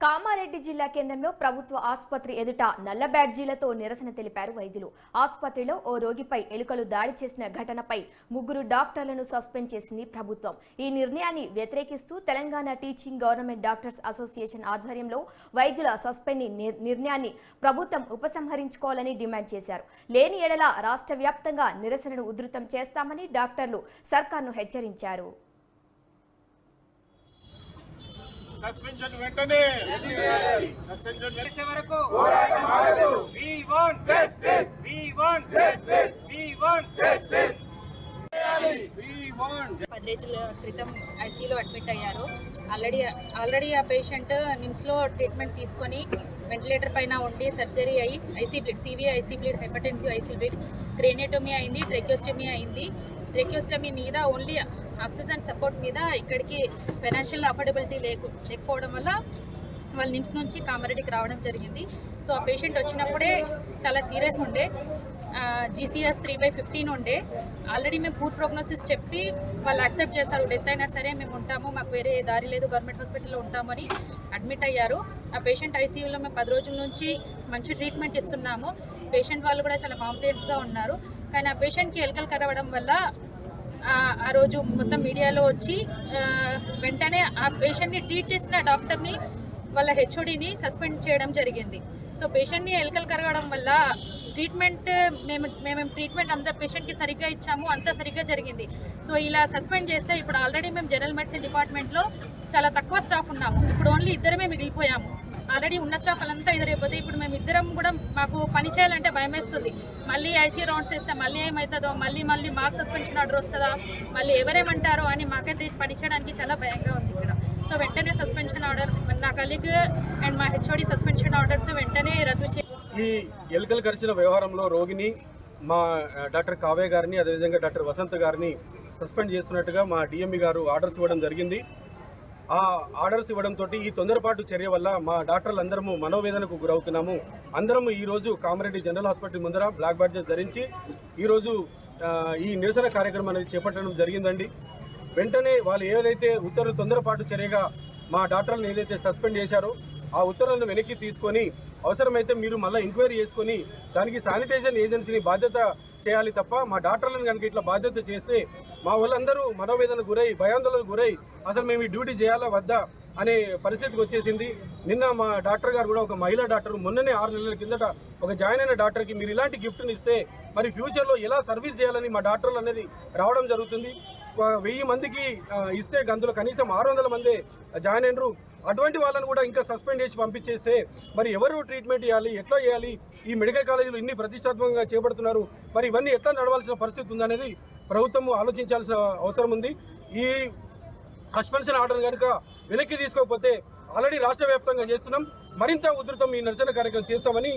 కామారెడ్డి జిల్లా కేంద్రంలో ప్రభుత్వ ఆసుపత్రి ఎదుట నల్ల బ్యాడ్జీలతో నిరసన తెలిపారు వైద్యులు. ఆసుపత్రిలో ఓ రోగిపై ఎలుకలు దాడి చేసిన ఘటనపై ముగ్గురు డాక్టర్లను సస్పెండ్ చేసింది ప్రభుత్వం. ఈ నిర్ణయాన్ని వ్యతిరేకిస్తూ Telangana teaching government doctors association ఆధ్వర్యంలో వైద్యుల సస్పెండ్ నిర్ణయాన్ని ప్రభుత్వం ఉపసంహరించుకోవాలని డిమాండ్ చేశారు. లేని ఎడల రాష్ట్ర వ్యాప్తంగా నిరసనను ఉధృతం చేస్తామని డాక్టర్లు సర్కార్ను హెచ్చరించారు. సస్పెన్షన్ వెంటనే. సస్పెన్షన్ చేసే వరకు We want We want We want పది రోజుల క్రితం ఐసీయూలో అడ్మిట్ అయ్యారు. ఆల్రెడీ ఆల్రెడీ ఆ పేషెంట్ నిమ్స్లో ట్రీట్మెంట్ తీసుకొని వెంటిలేటర్ పైన ఉండి సర్జరీ అయ్యి IC bleed CVI IC bleed hypertensive IC bleed craniotomy అయింది ట్రెక్యోస్టమీ అయింది. ట్రెక్యోస్టమీ మీద ఓన్లీ ఆక్సిజన్ సపోర్ట్ మీద ఇక్కడికి ఫైనాన్షియల్ అఫోర్డబిలిటీ లేకు లేకపోవడం వల్ల వాళ్ళ నిమ్స్ నుంచి కామారెడ్డికి రావడం జరిగింది. సో ఆ పేషెంట్ వచ్చినప్పుడే చాలా సీరియస్ ఉండే. జీసీఎస్ త్రీ బై ఫిఫ్టీన్ ఉండే. ఆల్రెడీ మేము పూర్ ప్రోగ్నోసిస్ చెప్పి వాళ్ళు యాక్సెప్ట్ చేస్తారు. డెత్ అయినా సరే మేము ఉంటాము. మాకు వేరే దారి లేదు. గవర్నమెంట్ హాస్పిటల్లో ఉంటామని అడ్మిట్ అయ్యారు. ఆ పేషెంట్ ఐసీయూలో మేము పది రోజుల నుంచి మంచి ట్రీట్మెంట్ ఇస్తున్నాము. పేషెంట్ వాళ్ళు కూడా చాలా కాన్ఫిడెన్స్గా ఉన్నారు. కానీ ఆ పేషెంట్కి ఎలకలు కరవడం వల్ల ఆ- రోజు మొత్తం మీడియాలో వచ్చి వెంటనే ఆ పేషెంట్ని ట్రీట్ చేసిన డాక్టర్ని వాళ్ళ హెచ్ఓడిని సస్పెండ్ చేయడం జరిగింది. సో పేషెంట్ని ఎలకలు కరగడం వల్ల ట్రీట్మెంట్ మేము మేము ట్రీట్మెంట్ అంత పేషెంట్కి సరిగ్గా ఇచ్చాము అంత సరిగ్గా జరిగింది. సో ఇలా సస్పెండ్ చేస్తే ఇప్పుడు ఆల్రెడీ మేము జనరల్ మెడిసిన్ డిపార్ట్మెంట్లో చాలా తక్కువ స్టాఫ్ ఉన్నాము. ఇప్పుడు ఓన్లీ ఇద్దరమే మిగిలిపోయాము. ఆల్రెడీ ఉన్న స్టాఫ్ అంతా ఎదురైపోతే ఇప్పుడు మేము ఇద్దరం కూడా మాకు పని చేయాలంటే భయం వేస్తుంది. మళ్ళీ ఐసీ రౌండ్స్ వేస్తే మళ్ళీ ఏమవుతుందో మళ్ళీ మళ్ళీ మాకు సస్పెన్షన్ ఆర్డర్ వస్తుందా మళ్ళీ ఎవరేమంటారో అని మాకైతే పని చేయడానికి చాలా భయంగా ఉంది ఇక్కడ. సో వెంటనే సస్పెన్షన్ ఆర్డర్ నా కలీగ్ అండ్ మా హెచ్ఓడి సస్పెన్షన్ ఆర్డర్స్ వెంటనే రద్దు చే ఈ ఎలుకలు కరిచిన వ్యవహారంలో రోగిని మా డాక్టర్ కావ్య గారిని అదేవిధంగా డాక్టర్ వసంత్ గారిని సస్పెండ్ చేస్తున్నట్టుగా మా డిఎంఈ గారు ఆర్డర్స్ ఇవ్వడం జరిగింది. ఆ ఆర్డర్స్ ఇవ్వడంతో ఈ తొందరపాటు చర్య వల్ల మా డాక్టర్లు అందరము మనోవేదనకు గురవుతున్నాము. అందరము ఈరోజు కామారెడ్డి జనరల్ హాస్పిటల్ ముందర బ్లాక్ బాడ్జెస్ ధరించి ఈరోజు ఈ నిరసన కార్యక్రమం అనేది చేపట్టడం జరిగిందండి. వెంటనే వాళ్ళు ఏదైతే ఉత్తర్వులు తొందరపాటు చర్యగా మా డాక్టర్లను ఏదైతే సస్పెండ్ చేశారో ఆ ఉత్తర్వులను వెనక్కి తీసుకొని అవసరమైతే మీరు మళ్ళీ ఎంక్వైరీ చేసుకొని దానికి శానిటైజేషన్ ఏజెన్సీని బాధ్యత చేయాలి తప్ప మా డాక్టర్లను కనుక ఇట్లా బాధ్యత చేస్తే మా వాళ్ళందరూ మనోవేదనకు గురై భయాందోళనకు గురై అసలు మేము ఈ డ్యూటీ చేయాలా వద్దా అనే పరిస్థితికి వచ్చేసింది. నిన్న మా డాక్టర్ గారు కూడా ఒక మహిళా డాక్టర్ మొన్ననే ఆరు నెలల కిందట ఒక జాయిన్ అయిన డాక్టర్కి మీరు ఇలాంటి గిఫ్ట్ని ఇస్తే మరి ఫ్యూచర్లో ఎలా సర్వీస్ చేయాలని మా డాక్టర్లు అనేది రావడం జరుగుతుంది. వెయ్యి మందికి ఇస్తే అందులో కనీసం ఆరు వందల మంది జాయిన్ అయినరు. అటువంటి వాళ్ళని కూడా ఇంకా సస్పెండ్ చేసి పంపించేస్తే మరి ఎవరు ట్రీట్మెంట్ చేయాలి ఎట్లా చేయాలి? ఈ మెడికల్ కాలేజీలు ఇన్ని ప్రతిష్టాత్మకంగా చేపడుతున్నారు. మరి ఇవన్నీ ఎట్లా నడవాల్సిన పరిస్థితి ఉందనేది ప్రభుత్వం ఆలోచించాల్సిన అవసరం ఉంది. ఈ సస్పెన్షన్ ఆర్డర్ కనుక వెనక్కి తీసుకోకపోతే ఆల్రెడీ రాష్ట్ర వ్యాప్తంగా చేస్తున్నాం. మరింత ఉధృతం ఈ నిరసన కార్యక్రమం చేస్తామని